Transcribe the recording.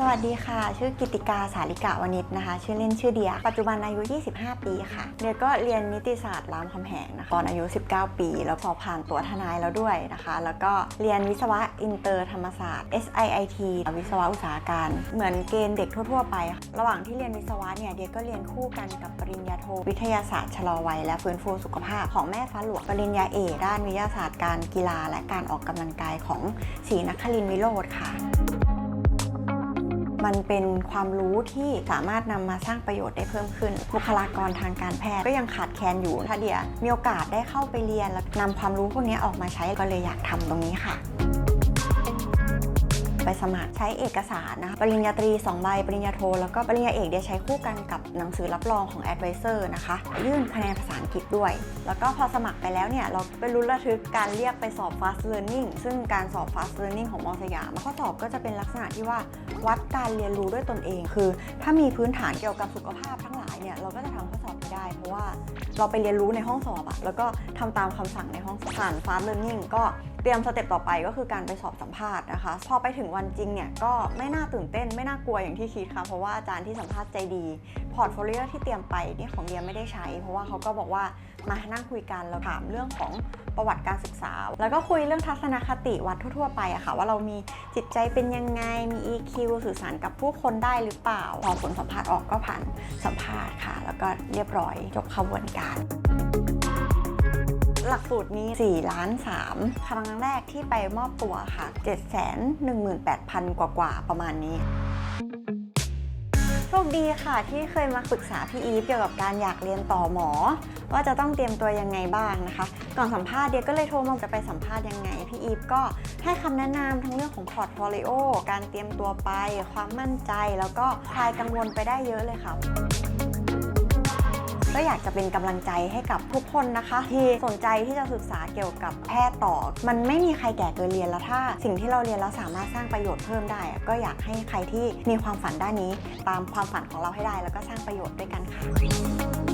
สวัสดีค่ะ ชื่อกิติกาสาลิกาวนิชนะคะ ชื่อเล่นชื่อเดีย ปัจจุบันอายุ 25 ปีค่ะ เดียก็เรียนนิติศาสตร์รามคำแหงนะคะตอนอายุ 19 ปี แล้วพอผ่านตัวทนายแล้วด้วยนะคะ แล้วก็เรียนวิศวะอินเตอร์ธรรมศาสตร์ SIIT วิศวะอุตสาหการ เหมือนเกณฑ์เด็กทั่ว ๆ ไป ระหว่างที่เรียนวิศวะเนี่ยเดียก็เรียนคู่กันกับปริญญาโทวิทยาศาสตร์ชะลอวัยและฟื้นฟูสุขภาพของแม่ฟ้าหลวงปริญญาเอกด้านวิทยาศาสตร์การกีฬา และการออกกำลังกายของศรีนครินทร์วิโรธค่ะ มันเป็นความรู้ที่สามารถนำมาสร้างประโยชน์ได้เพิ่มขึ้น บุคลากรทางการแพทย์ก็ยังขาดแคลนอยู่ ถ้าเดียมีโอกาสได้เข้าไปเรียนแล้วนำความรู้พวกนี้ออกมาใช้ก็เลยอยากทำตรงนี้ค่ะ ไปสมัครใช้เอกสารนะคะปริญญาตรี 2 ใบ ปริญญาโท แล้วก็ปริญญาเอกเดียใช้คู่กันกับหนังสือรับรองของ Advisor นะคะ ยื่นคะแนนภาษาอังกฤษด้วย แล้วก็พอสมัครไปแล้วเนี่ยเราไปรุ้นระทึกการเรียกไปสอบ Fast Learning ซึ่งการสอบ Fast Learning ของมอสยามข้อสอบก็จะเป็นลักษณะที่ว่าวัดการเรียนรู้ด้วยตนเอง คือ ถ้ามีพื้นฐานเกี่ยวกับสุขภาพทั้งหลายเนี่ยเราก็จะทำข้อสอบไได้ เพราะว่าเราไปเรียนรู้ในห้องสอบอะแล้วก็ทำตามคำสั่งในห้องสอบผ่าน Fast Learning ก็ ตรียมสเต็ปต่อไปก็คือการไปสอบสัมภาษณ์นะคะ พอไปถึงวันจริงเนี่ยก็ไม่น่าตื่นเต้นไม่น่ากลัวอย่างที่คิดค่ะ เพราะว่าอาจารย์ที่สัมภาษณ์ใจดี พอร์ตโฟลิโอที่เตรียมไปนี่ของเดียไม่ได้ใช้ เพราะว่าเขาก็บอกว่ามานั่งคุยกันเราถามเรื่องของประวัติการศึกษา แล้วก็คุยเรื่องทัศนคติวัดทั่วๆไปอะค่ะ ว่าเรามีจิตใจเป็นยังไงมี EQ สื่อสารกับผู้คนได้หรือเปล่า พอผลสัมภาษณ์ออกก็ผ่านสัมภาษณ์ค่ะ แล้วก็เรียบร้อยจบขบวนการ หลักสูตรมี4ล้าน3ครั้งแรกที่ไปมอบตัวค่ะ7 1 8 0 0 0 กว่ากว่าประมาณนี้โชคดีค่ะที่เคยมาปรึกษาพี่อีฟเกี่ยวกับการอยากเรียนต่อหมอ ว่าจะต้องเตรียมตัวยังไงบ้างนะคะ ก่อนสัมภาษณ์เดียก็เลยโทรมาจะไปสัมภาษณ์ยังไง พี่อีฟก็ให้คำแนะนำทั้งเรื่องของพอร์ตโฟลิโอการเตรียมตัวไป ความมั่นใจแล้วก็คลายกังวลไปได้เยอะเลยค่ะ ก็อยากจะเป็นกำลังใจให้กับทุกคนนะคะ ที่สนใจที่จะศึกษาเกี่ยวกับแพทย์ต่อ มันไม่มีใครแก่เกินเรียนแล้วถ้า สิ่งที่เราเรียนแล้วสามารถสร้างประโยชน์เพิ่มได้ ก็อยากให้ใครที่มีความฝันด้านนี้ ตามความฝันของเราให้ได้ แล้วก็สร้างประโยชน์ด้วยกันค่ะ